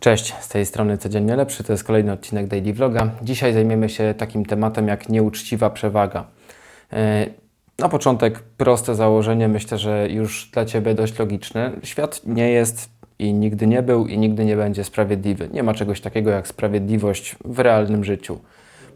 Cześć, z tej strony Codziennie Lepszy, to jest kolejny odcinek Daily Vloga. Dzisiaj zajmiemy się takim tematem jak nieuczciwa przewaga. E, Na początek proste założenie, myślę, że już dla Ciebie dość logiczne. Świat nie jest i nigdy nie był i nigdy nie będzie sprawiedliwy. Nie ma czegoś takiego jak sprawiedliwość w realnym życiu.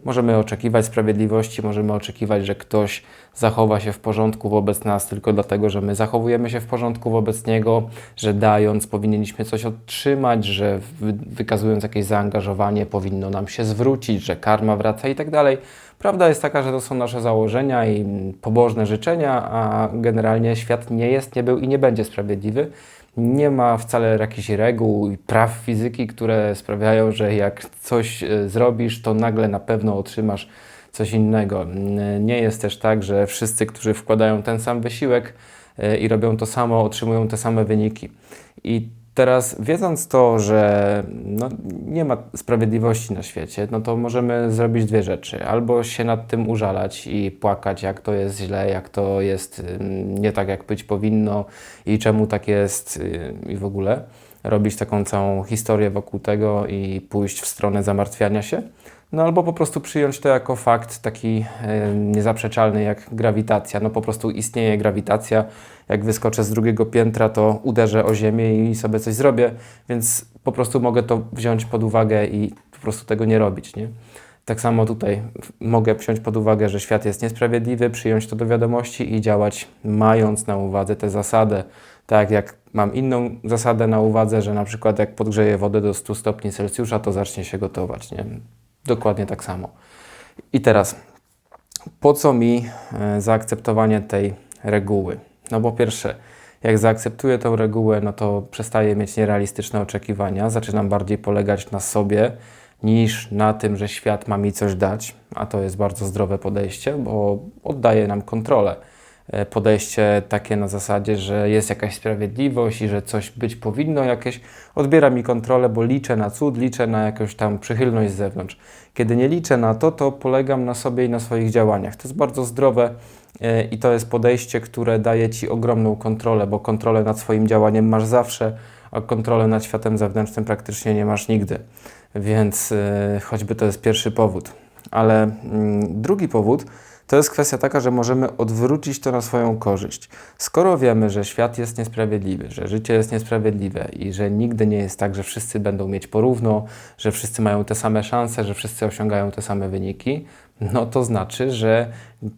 Możemy oczekiwać sprawiedliwości, możemy oczekiwać, że ktoś zachowa się w porządku wobec nas tylko dlatego, że my zachowujemy się w porządku wobec niego, że dając powinniśmy coś otrzymać, że wy- wykazując jakieś zaangażowanie powinno nam się zwrócić, że karma wraca i tak dalej. Prawda jest taka, że to są nasze założenia i pobożne życzenia, a generalnie świat nie jest, nie był i nie będzie sprawiedliwy. Nie ma wcale jakichś reguł i praw fizyki, które sprawiają, że jak coś e, zrobisz, to nagle na pewno otrzymasz coś innego. Nie jest też tak, że wszyscy, którzy wkładają ten sam wysiłek e, i robią to samo, otrzymują te same wyniki. I teraz, wiedząc to, że no, nie ma sprawiedliwości na świecie, no to możemy zrobić dwie rzeczy. Albo się nad tym użalać i płakać, jak to jest źle, jak to jest nie tak, jak być powinno i czemu tak jest i w ogóle. Robić taką całą historię wokół tego i pójść w stronę zamartwiania się. No albo po prostu przyjąć to jako fakt taki e, niezaprzeczalny jak grawitacja. No po prostu istnieje grawitacja. Jak wyskoczę z drugiego piętra, to uderzę o ziemię i sobie coś zrobię, więc po prostu mogę to wziąć pod uwagę i po prostu tego nie robić, nie? Tak samo tutaj mogę wziąć pod uwagę, że świat jest niesprawiedliwy, przyjąć to do wiadomości i działać mając na uwadze tę zasadę. Tak jak mam inną zasadę na uwadze, że na przykład jak podgrzeję wodę do 100 stopni Celsjusza, to zacznie się gotować, nie? Dokładnie tak samo. I teraz, po co mi e, zaakceptowanie tej reguły? No po pierwsze, jak zaakceptuję tę regułę, no to przestaję mieć nierealistyczne oczekiwania, zaczynam bardziej polegać na sobie niż na tym, że świat ma mi coś dać, a to jest bardzo zdrowe podejście, bo oddaje nam kontrolę. E, Podejście takie na zasadzie, że jest jakaś sprawiedliwość i że coś być powinno, jakieś odbiera mi kontrolę, bo liczę na cud, liczę na jakąś tam przychylność z zewnątrz. Kiedy nie liczę na to, to polegam na sobie i na swoich działaniach. To jest bardzo zdrowe e, i to jest podejście, które daje Ci ogromną kontrolę, bo kontrolę nad swoim działaniem masz zawsze, a kontrolę nad światem zewnętrznym praktycznie nie masz nigdy. Więc e, choćby to jest pierwszy powód. Ale mm, drugi powód to jest kwestia taka, że możemy odwrócić to na swoją korzyść. Skoro wiemy, że świat jest niesprawiedliwy, że życie jest niesprawiedliwe i że nigdy nie jest tak, że wszyscy będą mieć porówno, że wszyscy mają te same szanse, że wszyscy osiągają te same wyniki, no to znaczy, że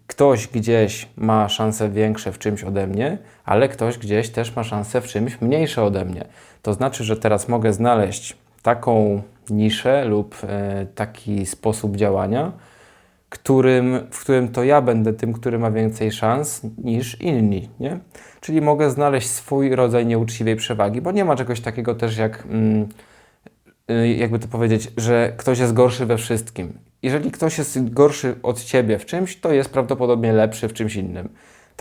ktoś gdzieś ma szanse większe w czymś ode mnie, ale ktoś gdzieś też ma szanse w czymś mniejsze ode mnie. To znaczy, że teraz mogę znaleźć taką niszę lub e, taki sposób działania, którym, w którym to ja będę tym, który ma więcej szans niż inni, nie? Czyli mogę znaleźć swój rodzaj nieuczciwej przewagi, bo nie ma czegoś takiego też jak, mm, y, jakby to powiedzieć, że ktoś jest gorszy we wszystkim. Jeżeli ktoś jest gorszy od ciebie w czymś, to jest prawdopodobnie lepszy w czymś innym.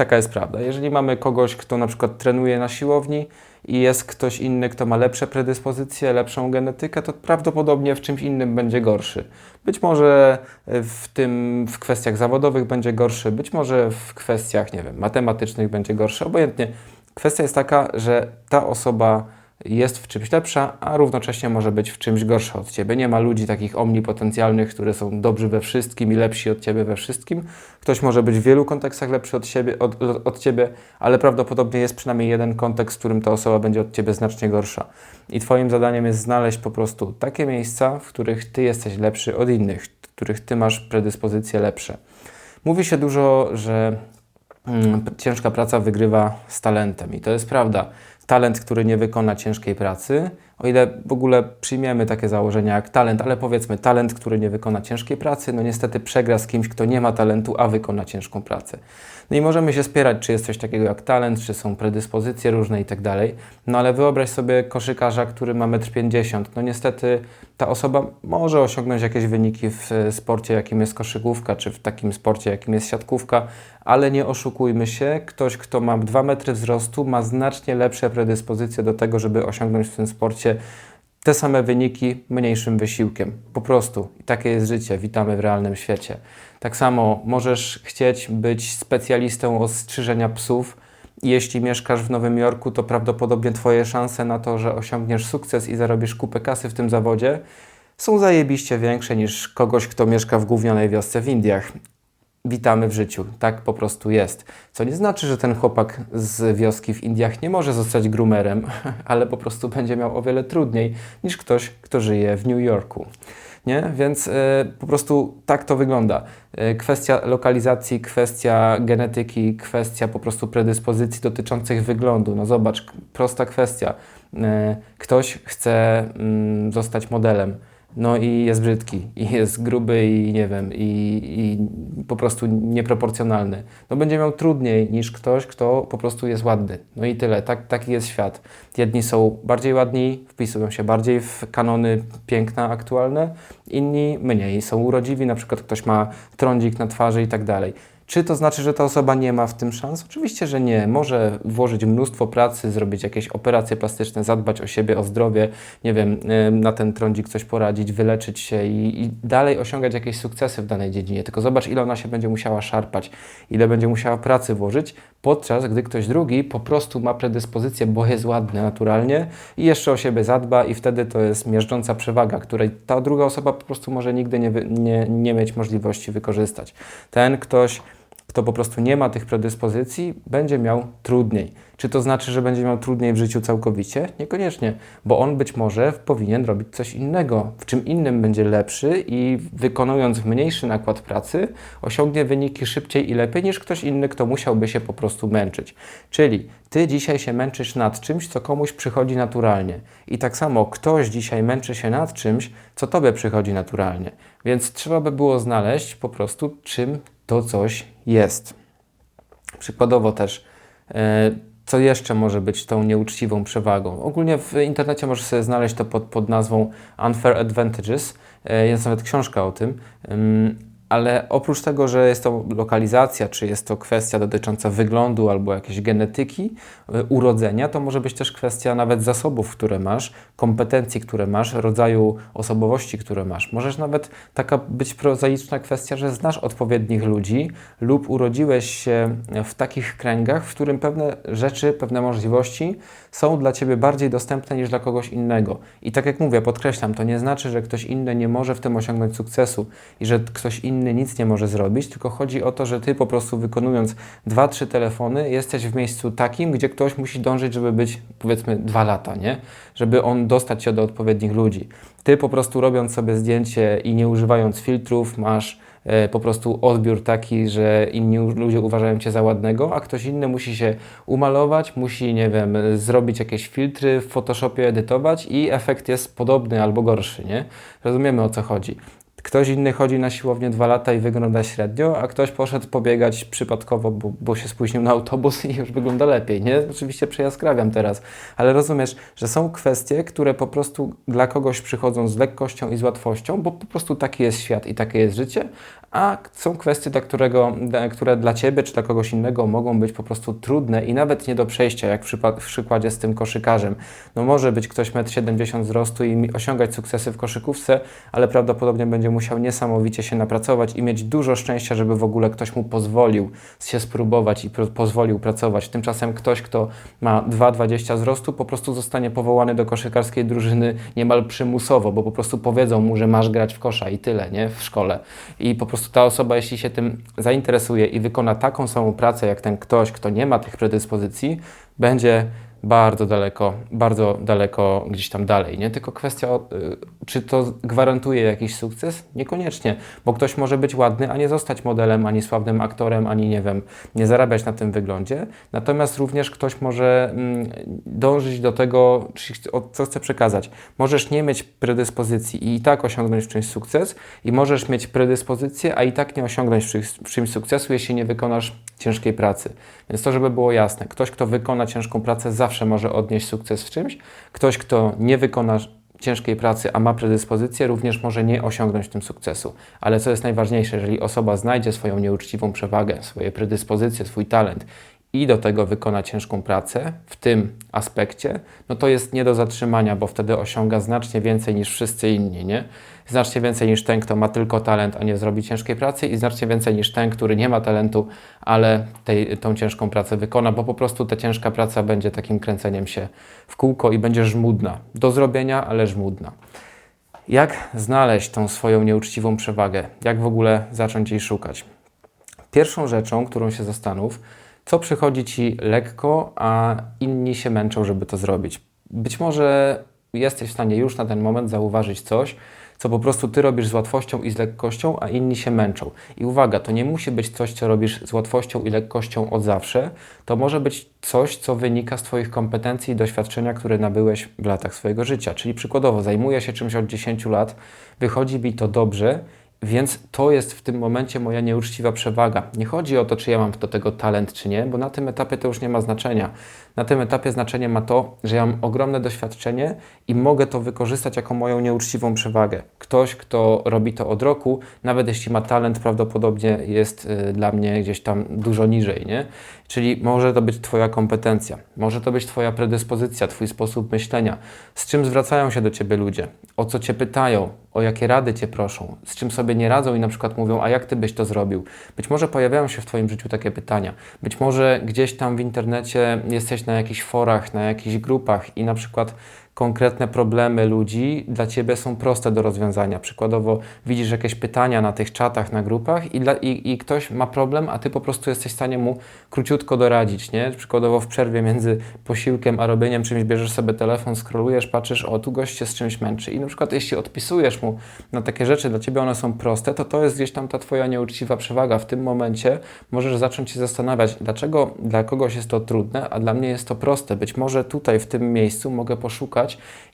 Taka jest prawda. Jeżeli mamy kogoś, kto na przykład trenuje na siłowni i jest ktoś inny, kto ma lepsze predyspozycje, lepszą genetykę, to prawdopodobnie w czymś innym będzie gorszy. Być może w tym w kwestiach zawodowych będzie gorszy, być może w kwestiach, nie wiem, matematycznych będzie gorszy. Obojętnie. Kwestia jest taka, że ta osoba jest w czymś lepsza, a równocześnie może być w czymś gorsza od ciebie. Nie ma ludzi takich omnipotencjalnych, którzy są dobrzy we wszystkim i lepsi od ciebie we wszystkim. Ktoś może być w wielu kontekstach lepszy od, siebie, od, od ciebie, ale prawdopodobnie jest przynajmniej jeden kontekst, w którym ta osoba będzie od ciebie znacznie gorsza. I twoim zadaniem jest znaleźć po prostu takie miejsca, w których ty jesteś lepszy od innych, w których ty masz predyspozycje lepsze. Mówi się dużo, że mm, ciężka praca wygrywa z talentem i to jest prawda. Talent, który nie wykona ciężkiej pracy, o ile w ogóle przyjmiemy takie założenia jak talent, ale powiedzmy talent, który nie wykona ciężkiej pracy, no niestety przegra z kimś, kto nie ma talentu, a wykona ciężką pracę. No i możemy się spierać, czy jest coś takiego jak talent, czy są predyspozycje różne i tak dalej. No ale wyobraź sobie koszykarza, który ma 1,50 m. No niestety ta osoba może osiągnąć jakieś wyniki w e, sporcie, jakim jest koszykówka, czy w takim sporcie, jakim jest siatkówka, ale nie oszukujmy się, ktoś, kto ma 2 metry wzrostu, ma znacznie lepsze predyspozycje do tego, żeby osiągnąć w tym sporcie te same wyniki mniejszym wysiłkiem. Po prostu. I takie jest życie. Witamy w realnym świecie. Tak samo możesz chcieć być specjalistą od strzyżenia psów jeśli mieszkasz w Nowym Jorku, to prawdopodobnie Twoje szanse na to, że osiągniesz sukces i zarobisz kupę kasy w tym zawodzie, są zajebiście większe niż kogoś, kto mieszka w głównej wiosce w Indiach. Witamy w życiu. Tak po prostu jest. Co nie znaczy, że ten chłopak z wioski w Indiach nie może zostać groomerem, ale po prostu będzie miał o wiele trudniej niż ktoś, kto żyje w New Yorku. Nie? Więc y, po prostu tak to wygląda. Y, kwestia lokalizacji, kwestia genetyki, kwestia po prostu predyspozycji dotyczących wyglądu. No zobacz, prosta kwestia. Y, ktoś chce mm, zostać modelem no i jest brzydki, i jest gruby, i nie wiem, i, i, po prostu nieproporcjonalny. No będzie miał trudniej niż ktoś, kto po prostu jest ładny. No i tyle. Tak, taki jest świat. Jedni są bardziej ładni, wpisują się bardziej w kanony piękna aktualne, inni mniej. Są urodziwi, na przykład ktoś ma trądzik na twarzy i tak dalej. Czy to znaczy, że ta osoba nie ma w tym szans? Oczywiście, że nie. Może włożyć mnóstwo pracy, zrobić jakieś operacje plastyczne, zadbać o siebie, o zdrowie, nie wiem, na ten trądzik coś poradzić, wyleczyć się i, i dalej osiągać jakieś sukcesy w danej dziedzinie. Tylko zobacz, ile ona się będzie musiała szarpać, ile będzie musiała pracy włożyć, podczas gdy ktoś drugi po prostu ma predyspozycję, bo jest ładny naturalnie i jeszcze o siebie zadba i wtedy to jest miażdżąca przewaga, której ta druga osoba po prostu może nigdy nie, nie, nie mieć możliwości wykorzystać. Ten ktoś kto po prostu nie ma tych predyspozycji, będzie miał trudniej. Czy to znaczy, że będzie miał trudniej w życiu całkowicie? Niekoniecznie, bo on być może powinien robić coś innego, w czym innym będzie lepszy i wykonując mniejszy nakład pracy, osiągnie wyniki szybciej i lepiej niż ktoś inny, kto musiałby się po prostu męczyć. Czyli ty dzisiaj się męczysz nad czymś, co komuś przychodzi naturalnie. I tak samo ktoś dzisiaj męczy się nad czymś, co tobie przychodzi naturalnie. Więc trzeba by było znaleźć po prostu, czym to coś jest. Przykładowo też, e, co jeszcze może być tą nieuczciwą przewagą? Ogólnie w internecie możesz sobie znaleźć to pod, pod nazwą Unfair Advantages. E, jest nawet książka o tym ale oprócz tego, że jest to lokalizacja, czy jest to kwestia dotycząca wyglądu albo jakiejś genetyki, y, urodzenia, to może być też kwestia nawet zasobów, które masz, kompetencji, które masz, rodzaju osobowości, które masz. Możesz nawet taka być prozaiczna kwestia, że znasz odpowiednich ludzi lub urodziłeś się w takich kręgach, w którym pewne rzeczy, pewne możliwości są dla Ciebie bardziej dostępne niż dla kogoś innego. I tak jak mówię, podkreślam, to nie znaczy, że ktoś inny nie może w tym osiągnąć sukcesu i że ktoś inny inny nic nie może zrobić, tylko chodzi o to, że ty po prostu wykonując dwa, trzy telefony, jesteś w miejscu takim, gdzie ktoś musi dążyć, żeby być powiedzmy dwa lata, nie? Żeby on dostać się do odpowiednich ludzi. Ty po prostu robiąc sobie zdjęcie i nie używając filtrów, masz e, po prostu odbiór taki, że inni ludzie uważają cię za ładnego, a ktoś inny musi się umalować, musi, nie wiem, zrobić jakieś filtry w Photoshopie edytować i efekt jest podobny albo gorszy, nie? Rozumiemy o co chodzi. Ktoś inny chodzi na siłownię dwa lata i wygląda średnio, a ktoś poszedł pobiegać przypadkowo, bo, bo się spóźnił na autobus i już wygląda lepiej. Nie? Oczywiście przejaskrawiam teraz, ale rozumiesz, że są kwestie, które po prostu dla kogoś przychodzą z lekkością i z łatwością, bo po prostu taki jest świat i takie jest życie, a są kwestie, dla którego, które dla Ciebie czy dla kogoś innego mogą być po prostu trudne i nawet nie do przejścia, jak w, przykładzie z tym koszykarzem. No może być ktoś 1,70 m wzrostu i osiągać sukcesy w koszykówce, ale prawdopodobnie będzie musiał niesamowicie się napracować i mieć dużo szczęścia, żeby w ogóle ktoś mu pozwolił się spróbować i pozwolił pracować. Tymczasem ktoś, kto ma 2,20 wzrostu, po prostu zostanie powołany do koszykarskiej drużyny niemal przymusowo, bo po prostu powiedzą mu, że masz grać w kosza i tyle, nie? W szkole. I po prostu ta osoba, jeśli się tym zainteresuje i wykona taką samą pracę jak ten ktoś, kto nie ma tych predyspozycji, będzie bardzo daleko, bardzo daleko gdzieś tam dalej, nie? Tylko kwestia, y, czy to gwarantuje jakiś sukces? Niekoniecznie, bo ktoś może być ładny, a nie zostać modelem, ani sławnym aktorem, ani nie wiem, nie zarabiać na tym wyglądzie. Natomiast również ktoś może mm, dążyć do tego, co chce przekazać. Możesz nie mieć predyspozycji i i tak osiągnąć w czymś sukces i możesz mieć predyspozycję, a i tak nie osiągnąć w czymś sukcesu, jeśli nie wykonasz ciężkiej pracy. Więc to, żeby było jasne, ktoś, kto wykona ciężką pracę, zawsze może odnieść sukces w czymś. Ktoś, kto nie wykona ciężkiej pracy, a ma predyspozycję, również może nie osiągnąć tym sukcesu. Ale co jest najważniejsze, jeżeli osoba znajdzie swoją nieuczciwą przewagę, swoje predyspozycje, swój talent i do tego wykona ciężką pracę w tym aspekcie, no to jest nie do zatrzymania, bo wtedy osiąga znacznie więcej niż wszyscy inni, nie? Znacznie więcej niż ten, kto ma tylko talent, a nie zrobi ciężkiej pracy i znacznie więcej niż ten, który nie ma talentu, ale tej, tą ciężką pracę wykona, bo po prostu ta ciężka praca będzie takim kręceniem się w kółko i będzie żmudna. Do zrobienia, ale żmudna. Jak znaleźć tą swoją nieuczciwą przewagę? Jak w ogóle zacząć jej szukać? Pierwszą rzeczą, którą się zastanów, co przychodzi ci lekko, a inni się męczą, żeby to zrobić. Być może jesteś w stanie już na ten moment zauważyć coś, co po prostu ty robisz z łatwością i z lekkością, a inni się męczą. I uwaga, to nie musi być coś, co robisz z łatwością i lekkością od zawsze. To może być coś, co wynika z Twoich kompetencji i doświadczenia, które nabyłeś w latach swojego życia. Czyli przykładowo, zajmuję się czymś od 10 lat, wychodzi mi to dobrze więc to jest w tym momencie moja nieuczciwa przewaga. Nie chodzi o to, czy ja mam do tego talent, czy nie, bo na tym etapie to już nie ma znaczenia. Na tym etapie znaczenie ma to, że ja mam ogromne doświadczenie i mogę to wykorzystać jako moją nieuczciwą przewagę. Ktoś, kto robi to od roku, nawet jeśli ma talent, prawdopodobnie jest y, dla mnie gdzieś tam dużo niżej, nie? Czyli może to być Twoja kompetencja, może to być Twoja predyspozycja, Twój sposób myślenia. Z czym zwracają się do Ciebie ludzie? O co Cię pytają? O jakie rady Cię proszą? Z czym sobie nie radzą i na przykład mówią, a jak Ty byś to zrobił? Być może pojawiają się w Twoim życiu takie pytania. Być może gdzieś tam w internecie jesteś na jakichś forach, na jakichś grupach i na przykład konkretne problemy ludzi dla Ciebie są proste do rozwiązania. Przykładowo widzisz jakieś pytania na tych czatach, na grupach i, dla, i, i ktoś ma problem, a Ty po prostu jesteś w stanie mu króciutko doradzić, nie? Przykładowo w przerwie między posiłkiem a robieniem czymś bierzesz sobie telefon, scrollujesz, patrzysz, o tu gość się z czymś męczy i na przykład jeśli odpisujesz mu na takie rzeczy, dla Ciebie one są proste, to to jest gdzieś tam ta Twoja nieuczciwa przewaga. W tym momencie możesz zacząć się zastanawiać, dlaczego dla kogoś jest to trudne, a dla mnie jest to proste. Być może tutaj, w tym miejscu mogę poszukać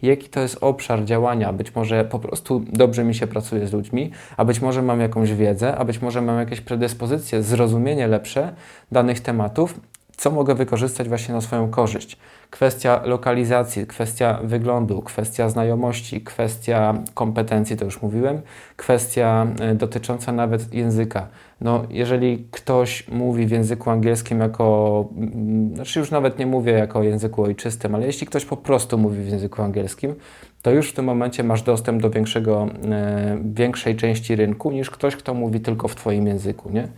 jaki to jest obszar działania. Być może po prostu dobrze mi się pracuje z ludźmi, a być może mam jakąś wiedzę, a być może mam jakieś predyspozycje, zrozumienie lepsze danych tematów, co mogę wykorzystać właśnie na swoją korzyść. Kwestia lokalizacji, kwestia wyglądu, kwestia znajomości, kwestia kompetencji, to już mówiłem, kwestia e, dotycząca nawet języka. No, jeżeli ktoś mówi w języku angielskim jako, mm, znaczy już nawet nie mówię jako języku ojczystym, ale jeśli ktoś po prostu mówi w języku angielskim, to już w tym momencie masz dostęp do większego, e, większej części rynku niż ktoś, kto mówi tylko w Twoim języku, nie?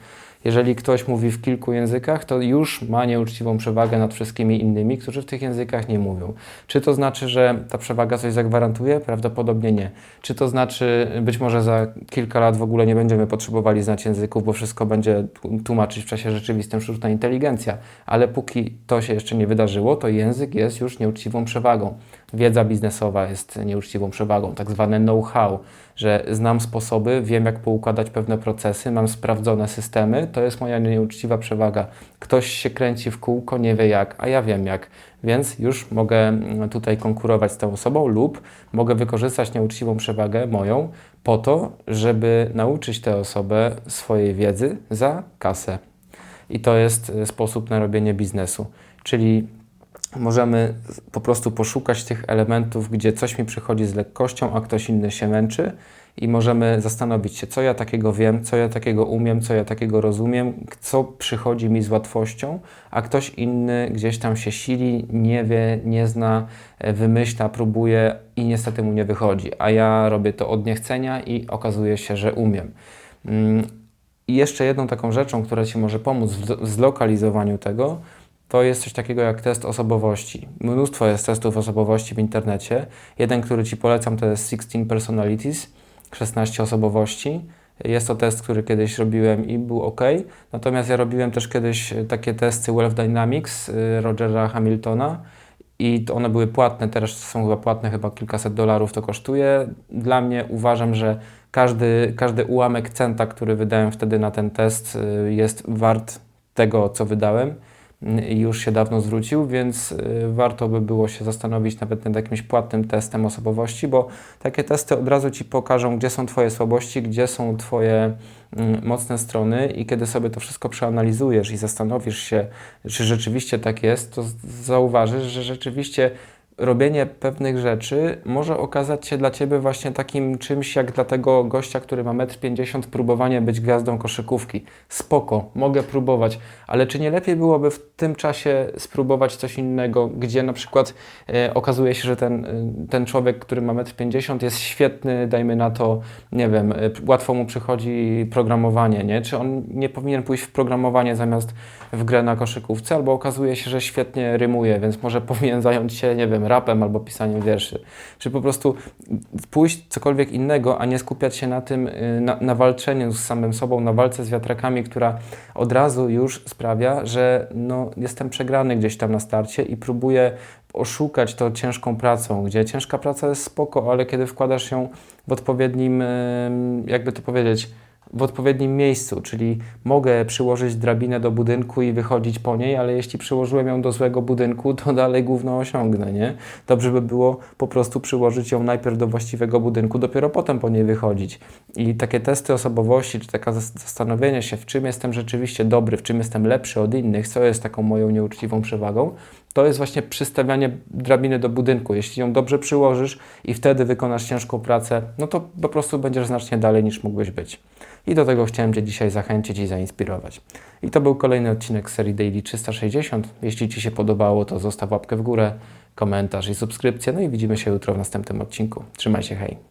Jeżeli ktoś mówi w kilku językach, to już ma nieuczciwą przewagę nad wszystkimi innymi, którzy w tych językach nie mówią. Czy to znaczy, że ta przewaga coś zagwarantuje? Prawdopodobnie nie. Czy to znaczy, być może za kilka lat w ogóle nie będziemy potrzebowali znać języków, bo wszystko będzie tłumaczyć w czasie rzeczywistym sztuczna inteligencja, ale póki to się jeszcze nie wydarzyło, to język jest już nieuczciwą przewagą. Wiedza biznesowa jest nieuczciwą przewagą, tak zwane know-how, że znam sposoby, wiem jak poukładać pewne procesy, mam sprawdzone systemy, to jest moja nieuczciwa przewaga. Ktoś się kręci w kółko, nie wie jak, a ja wiem jak, więc już mogę mm, tutaj konkurować z tą osobą lub mogę wykorzystać nieuczciwą przewagę moją po to, żeby nauczyć tę osobę swojej wiedzy za kasę. I to jest e, sposób na robienie biznesu. Czyli możemy po prostu poszukać tych elementów, gdzie coś mi przychodzi z lekkością, a ktoś inny się męczy i możemy zastanowić się, co ja takiego wiem, co ja takiego umiem, co ja takiego rozumiem, co przychodzi mi z łatwością, a ktoś inny gdzieś tam się sili, nie wie, nie zna, e, wymyśla, próbuje i niestety mu nie wychodzi, a ja robię to od niechcenia i okazuje się, że umiem. Mm, I jeszcze jedną taką rzeczą, która Ci może pomóc w zlokalizowaniu tego, to jest coś takiego jak test osobowości. Mnóstwo jest testów osobowości w internecie. Jeden, który Ci polecam, to jest 16 Personalities, 16 osobowości. Jest to test, który kiedyś robiłem i był ok. Natomiast ja robiłem też kiedyś takie testy Wealth Dynamics y, Rogera Hamiltona i one były płatne, teraz są chyba płatne, chyba kilkaset dolarów to kosztuje. Dla mnie uważam, że każdy, każdy ułamek centa, który wydałem wtedy na ten test y, jest wart tego, co wydałem już się dawno zwrócił, więc y, warto by było się zastanowić nawet nad jakimś płatnym testem osobowości, bo takie testy od razu Ci pokażą, gdzie są Twoje słabości, gdzie są Twoje mm, mocne strony i kiedy sobie to wszystko przeanalizujesz i zastanowisz się, czy rzeczywiście tak jest, to zauważysz, że rzeczywiście robienie pewnych rzeczy może okazać się dla Ciebie właśnie takim czymś jak dla tego gościa, który ma 1,50 m, próbowanie być gwiazdą koszykówki. Spoko, mogę próbować, ale czy nie lepiej byłoby w tym czasie spróbować coś innego, gdzie na przykład e, okazuje się, że ten, e, ten człowiek, który ma 1,50 m jest świetny, dajmy na to, nie wiem, e, łatwo mu przychodzi programowanie, nie? Czy on nie powinien pójść w programowanie zamiast w grę na koszykówce, albo okazuje się, że świetnie rymuje, więc może powinien zająć się, nie wiem, rapem albo pisaniem wierszy. Czy po prostu pójść cokolwiek innego, a nie skupiać się na tym, y, na, na walczeniu z samym sobą, na walce z wiatrakami, która od razu już sprawia, że no, jestem przegrany gdzieś tam na starcie i próbuję oszukać to ciężką pracą, gdzie ciężka praca jest spoko, ale kiedy wkładasz ją w odpowiednim, jakby to powiedzieć, w odpowiednim miejscu, czyli mogę przyłożyć drabinę do budynku i wychodzić po niej, ale jeśli przyłożyłem ją do złego budynku, to dalej gówno osiągnę, nie? Dobrze by było po prostu przyłożyć ją najpierw do właściwego budynku, dopiero potem po niej wychodzić. I takie testy osobowości, czy takie zastanowienie się, w czym jestem rzeczywiście dobry, w czym jestem lepszy od innych, co jest taką moją nieuczciwą przewagą, to jest właśnie przystawianie drabiny do budynku. Jeśli ją dobrze przyłożysz i wtedy wykonasz ciężką pracę, no to po prostu będziesz znacznie dalej niż mógłbyś być. I do tego chciałem Cię dzisiaj zachęcić i zainspirować. I to był kolejny odcinek serii Daily 360. Jeśli Ci się podobało, to zostaw łapkę w górę, komentarz i subskrypcję. No i widzimy się jutro w następnym odcinku. Trzymaj się, hej!